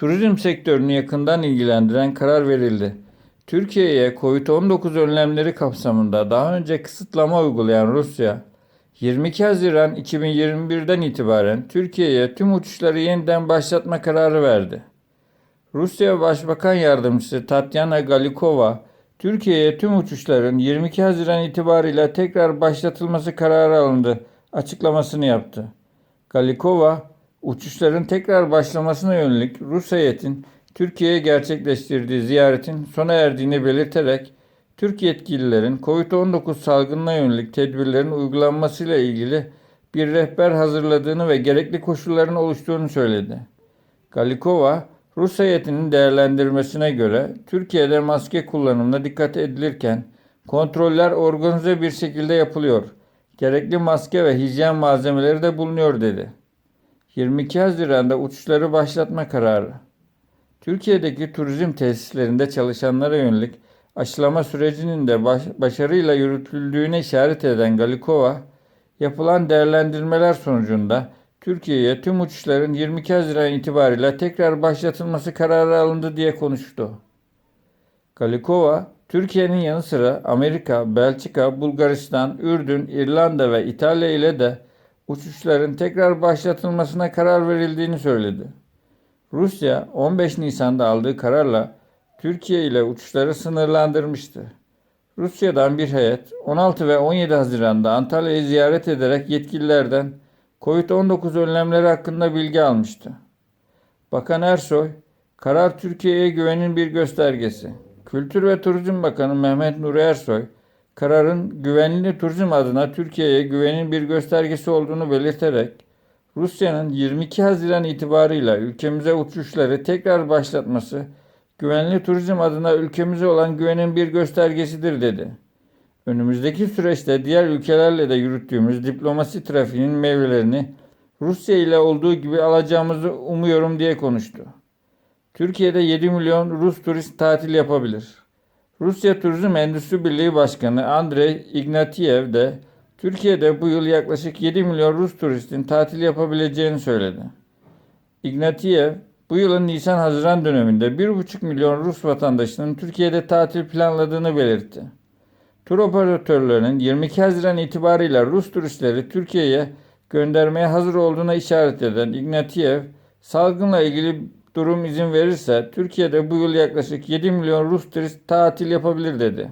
Turizm sektörünü yakından ilgilendiren karar verildi. Türkiye'ye Covid-19 önlemleri kapsamında daha önce kısıtlama uygulayan Rusya, 22 Haziran 2021'den itibaren Türkiye'ye tüm uçuşları yeniden başlatma kararı verdi. Rusya Başbakan Yardımcısı Tatyana Galikova, Türkiye'ye tüm uçuşların 22 Haziran itibarıyla tekrar başlatılması kararı alındı açıklamasını yaptı. Galikova, uçuşların tekrar başlamasına yönelik Rus heyetin Türkiye'ye gerçekleştirdiği ziyaretin sona erdiğini belirterek Türk yetkililerin COVID-19 salgınına yönelik tedbirlerin uygulanmasıyla ilgili bir rehber hazırladığını ve gerekli koşulların oluştuğunu söyledi. Galikova, Rus heyetinin değerlendirmesine göre Türkiye'de maske kullanımına dikkat edilirken kontroller organize bir şekilde yapılıyor. Gerekli maske ve hijyen malzemeleri de bulunuyor dedi. 22 Haziran'da uçuşları başlatma kararı. Türkiye'deki turizm tesislerinde çalışanlara yönelik aşılama sürecinin de baş- başarıyla yürütüldüğüne işaret eden Galikova, yapılan değerlendirmeler sonucunda Türkiye'ye tüm uçuşların 22 Haziran itibariyle tekrar başlatılması kararı alındı diye konuştu. Galikova, Türkiye'nin yanı sıra Amerika, Belçika, Bulgaristan, Ürdün, İrlanda ve İtalya ile de uçuşların tekrar başlatılmasına karar verildiğini söyledi. Rusya 15 Nisan'da aldığı kararla Türkiye ile uçuşları sınırlandırmıştı. Rusya'dan bir heyet 16 ve 17 Haziran'da Antalya'yı ziyaret ederek yetkililerden COVID-19 önlemleri hakkında bilgi almıştı. Bakan Ersoy, karar Türkiye'ye güvenin bir göstergesi. Kültür ve Turizm Bakanı Mehmet Nuri Ersoy, kararın güvenli turizm adına Türkiye'ye güvenin bir göstergesi olduğunu belirterek, Rusya'nın 22 Haziran itibarıyla ülkemize uçuşları tekrar başlatması, güvenli turizm adına ülkemize olan güvenin bir göstergesidir dedi. Önümüzdeki süreçte diğer ülkelerle de yürüttüğümüz diplomasi trafiğinin meyvelerini Rusya ile olduğu gibi alacağımızı umuyorum diye konuştu. Türkiye'de 7 milyon Rus turist tatil yapabilir. Rusya Turizm Endüstri Birliği Başkanı Andrei Ignatiev de Türkiye'de bu yıl yaklaşık 7 milyon Rus turistin tatil yapabileceğini söyledi. Ignatiev, bu yılın Nisan-Haziran döneminde 1,5 milyon Rus vatandaşının Türkiye'de tatil planladığını belirtti. Tur operatörlerinin 22 Haziran itibarıyla Rus turistleri Türkiye'ye göndermeye hazır olduğuna işaret eden Ignatiev, salgınla ilgili durum izin verirse Türkiye'de bu yıl yaklaşık 7 milyon Rus turist tatil yapabilir dedi.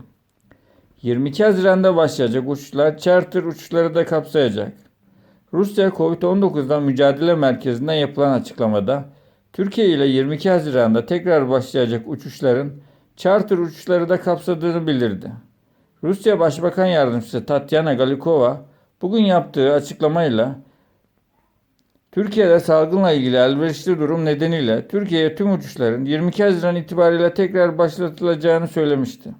22 Haziran'da başlayacak uçuşlar charter uçuşları da kapsayacak. Rusya Covid-19'dan mücadele merkezinden yapılan açıklamada Türkiye ile 22 Haziran'da tekrar başlayacak uçuşların charter uçuşları da kapsadığını bildirdi. Rusya Başbakan Yardımcısı Tatyana Galikova bugün yaptığı açıklamayla Türkiye'de salgınla ilgili elverişli durum nedeniyle Türkiye'ye tüm uçuşların 22 Haziran itibariyle tekrar başlatılacağını söylemişti.